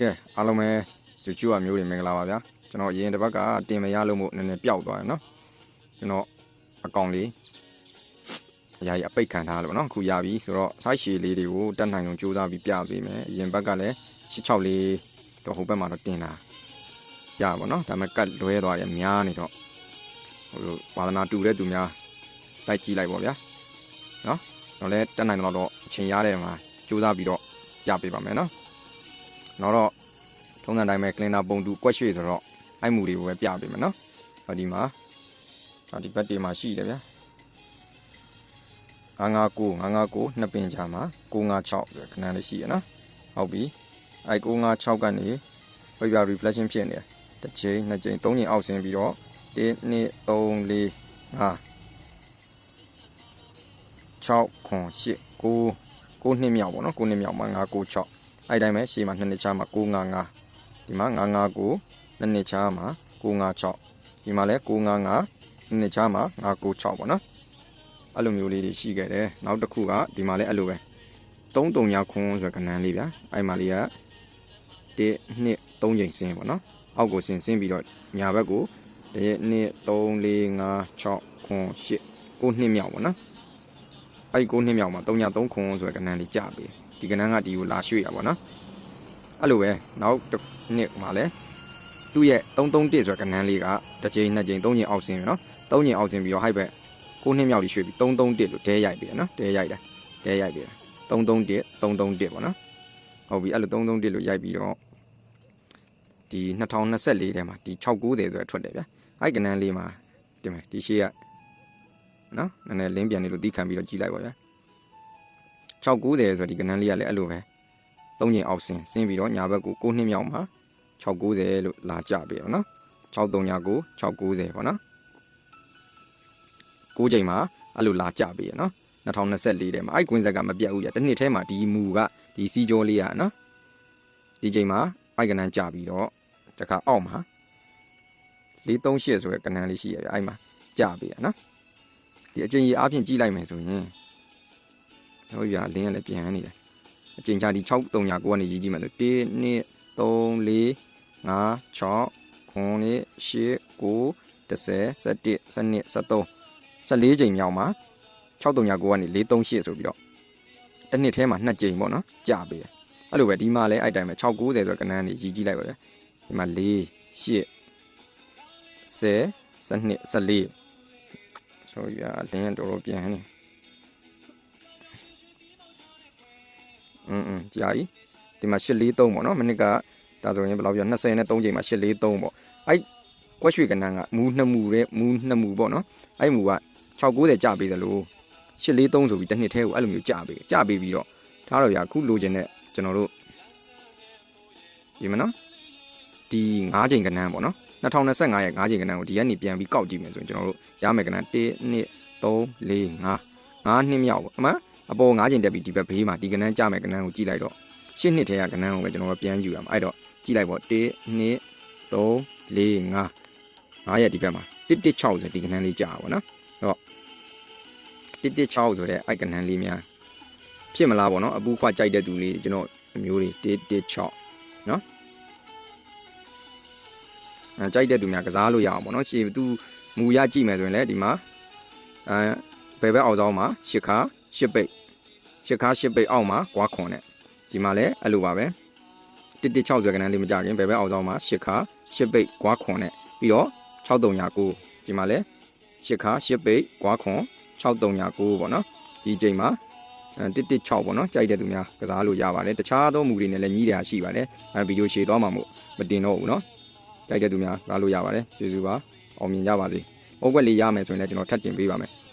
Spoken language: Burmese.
ကဲအားလုံးပဲကျူကျူအမျိုးတွေမင်္ဂလာပါဗျာကျွန်တော်အရင်တစ်ပတ်ကတင်မရလို့မို့နည်းနည်းပျောက်သွားတယ်နော်ကျွန်တော်အကောင်လေးအရာကြီးအပိတ်ခံထားလို့နော်အခုရပြီဆိုတော့ site ရှည်လေးတွေကိုတတ်နိုင်အောင်စူးစမ်းပြီးပြပေးမယ်အရင်ဘက်ကလည်း66လေးတော့ဟိုဘက်မှာတော့တင်လာရပါတော့နော်ဒါပေမဲ့ကတ်လွဲသွားတယ်များနေတော့ဟိုလိုဝါသနာတူတဲ့သူများလိုက်ကြည့်လိုက်ပါဗျာနော်တော့လည်းတတ်နိုင်တော့တော့အချိန်ရတဲ့မှာစူးစမ်းပြီးတော့ပြပေးပါမယ်နော် နော်တော့ထုံးစံတိုင်းပဲ cleaner ပုံတူကွက်ရွှေ့ဆိုတော့အဲ့မူတွေကိုပဲပြပေးမယ်နော်ဟောဒီမှာဒါဒီဘက်တွေမှာရှိတယ်ဗျာ959 959နှစ်ပင်ချာမှာ956ဆိုခဏလေးရှိရနော်ဟုတ်ပြီအဲ့956ကနေဝိပ္ပ reflection ဖြစ်နေတယ်တစ်ချိန်နှစ်ချိန်သုံးချိန်အောက်ဆင်းပြီးတော့1 2 3 4 5 6 9 8 9 9နှစ်မြောက်ပေါ့နော်9နှစ်မြောက်မှာ9 9 6 အဲ့တိုင်းပဲရှေ့မှာနှစ်နှစ်ချာမှာ955ဒီမှာ959ကိုနှစ်နှစ်ချာမှာ956ဒီမှာလဲ955နှစ်နှစ်ချာမှာ996ပေါ့နော်အဲ့လိုမျိုးလေးတွေရှိခဲ့တယ်နောက်တစ်ခုကဒီမှာလဲအဲ့လိုပဲ3 3ခွန်းဆိုတဲ့ကဏ္ဍလေးဗျာအဲ့မှာလေးက1 2 3ချိန်ဆင်းပေါ့နော်အောက်ကိုဆင်းဆင်းပြီးတော့ညာဘက်ကို1 2 3 4 5 6ခွန်း8ကိုနှစ်မြောက်ပေါ့နော်အဲ့ကိုနှစ်မြောက်မှာ3 3ခွန်းဆိုတဲ့ကဏ္ဍလေးကြပြီ ဒီကဏ္ဍကဒီကိုလာရွှေ့တာပေါ့နော်အဲ့လိုပဲနောက်တစ်နှစ်မှာလည်းသူ့ရဲ့331ဆိုတဲ့ကဏ္ဍလေးကတစ်ချိန်နှစ်ချိန်သုံးချိန်အောက်ဆင်းပြီနော်သုံးချိန်အောက်ဆင်းပြီးတော့ဟိုက်ဘက်ကိုနှစ်မြောက်ကြီးရွှေ့ပြီး331လို့ဒဲရိုက်ပြီနော်ဒဲရိုက်တာဒဲရိုက်ပြီ331 331ပေါ့နော်ဟုတ်ပြီအဲ့လို331လို့ရိုက်ပြီးတော့ဒီ2024ထဲမှာဒီ690ဆိုရထွက်တယ်ဗျအဲ့ကဏ္ဍလေးမှာတင်မယ်ဒီရှေ့ကနော်နည်းနည်းလင်းပြန်နေလို့တီးခံပြီးတော့ကြည့်လိုက်ပါဗျာ 690ဆိုတော့ဒီကဏန်းလေးကလည်းအဲ့လိုပဲ၃ညင်အောင်ဆင်းဆင်းပြီးတော့ညာဘက်ကို6နှစ်မြောက်မှာ690လို့လာကြပြီပေါ့နော်639 690ပေါ့နော်6ချိန်မှာအဲ့လိုလာကြပြီရနော်2024ထဲမှာအဲ့ကွင်းဆက်ကမပြတ်ဘူးပြတစ်နှစ်ထဲမှာဒီမူကဒီစီကြောလေးရနော်ဒီချိန်မှာအိုက်ကဏန်းကြပြီးတော့တခါအောက်မှာ438ဆိုတဲ့ကဏန်းလေးရှိရပြအဲ့မှာကြပြီရနော်ဒီအချိန်ကြီးအားဖြင့်ကြည့်လိုက်မယ်ဆိုရင် ဟိုရွာလင်းကလည်းပြန်နေတယ်အချိန်ချဒီ6 300ကိုကနေရေးကြည့်မှဆို1 2 3 4 5 6 9 8 9 10 11 12 13 14ချိန်မြောက်မှာ639ကိုကနေ438ဆိုပြီးတော့တစ်နှစ်ထဲမှာ2ချိန်ပေါ့နော်ကြာပြီအဲ့လိုပဲဒီမှာလည်းအဲ့တိုင်းပဲ690ဆိုကဏန်းနေရည်ကြီးလိုက်ပါဗျဒီမှာ4 8 10 12 14ဆိုရလင်းတော်တော်ပြန်နေ อืมอืมကြာပြီဒီမှာ843ပေါ့နော်မနစ်ကဒါဆိုရင်ဘယ်လောက်ပြော23ချိန်မှာ843ပေါ့အဲ့ကွက်ရွှေကဏ္ဍကမူနှစ်မူတဲ့မူနှစ်မူပေါ့နော်အဲ့မူက690ကြာပေးသလို843ဆိုပြီးတစ်နှစ်ထဲကိုအဲ့လိုမျိုးကြာပေးကြာပေးပြီးတော့ထားတော့ဗျာအခုလိုချင်တဲ့ကျွန်တော်တို့ဒီမနော်ဒီ9ချိန်ကဏ္ဍပေါ့နော်2025ရဲ့9ချိန်ကဏ္ဍကိုဒီကနေပြန်ပြီးကောက်ကြည့်မယ်ဆိုရင်ကျွန်တော်တို့ရမယ်ကဏ္ဍ1 2 3 4 5 5နှစ်မြောက်ပေါ့အမှန် အပေါ်9ချိန်တက်ပြီးဒီဘက်ဘေးမှာဒီကဏ္ဍကြမယ်ကဏ္ဍကိုကြည့်လိုက်တော့ရှစ်နှစ်ထဲကကဏ္ဍကိုပဲကျွန်တော်တို့ပြန်ယူရမှာအဲ့တော့ကြည့်လိုက်ပေါ့1 2 3 4 5 9ရက်ဒီဘက်မှာ116ဆိုဒီကဏ္ဍလေးကြာပါဘောနော်အဲ့တော့116ဆိုတဲ့အဲ့ကဏ္ဍလေးများဖြစ်မလားပေါ့နော်အပူခွကြိုက်တဲ့သူလေးကျွန်တော်အမျိုးတွေ116နော်အဲကြိုက်တဲ့သူများကစားလို့ရအောင်ပေါ့နော်ရှေ့သူမူရကြည့်မယ်ဆိုရင်လည်းဒီမှာအဲဘယ်ဘက်အောက်ဆောင်မှာရှစ်ခါရှစ်ပိတ် ရှစ်ခါရှစ်ပိတ်အောက်မှာကွာခွန်နဲ့ဒီမှာလည်းအဲ့လိုပါပဲ116ဆိုတဲ့ကဏ္ဍလေးမကြခင်ဘယ်ဘက်အောက်ဆောင်မှာရှစ်ခါရှစ်ပိတ်ကွာခွန်နဲ့ပြီးတော့6309ဒီမှာလဲရှစ်ခါရှစ်ပိတ်ကွာခွန်6309ပေါ့နော်ဒီချိန်မှာ116ပေါ့နော်ကြိုက်တဲ့သူများကစားလို့ရပါတယ်တခြားသောမူတွေနဲ့လည်းညီးတယ်ရှိပါတယ်အဲဗီဒီယိုရှေ့သွားမှာမို့မတင်တော့ဘူးနော်ကြိုက်တဲ့သူများကစားလို့ရပါတယ်ကျေးဇူးပါအောင်မြင်ကြပါစေ။ဩကွက်လေးရမယ်ဆိုရင်လည်းကျွန်တော်ထပ်တင်ပေးပါမယ်။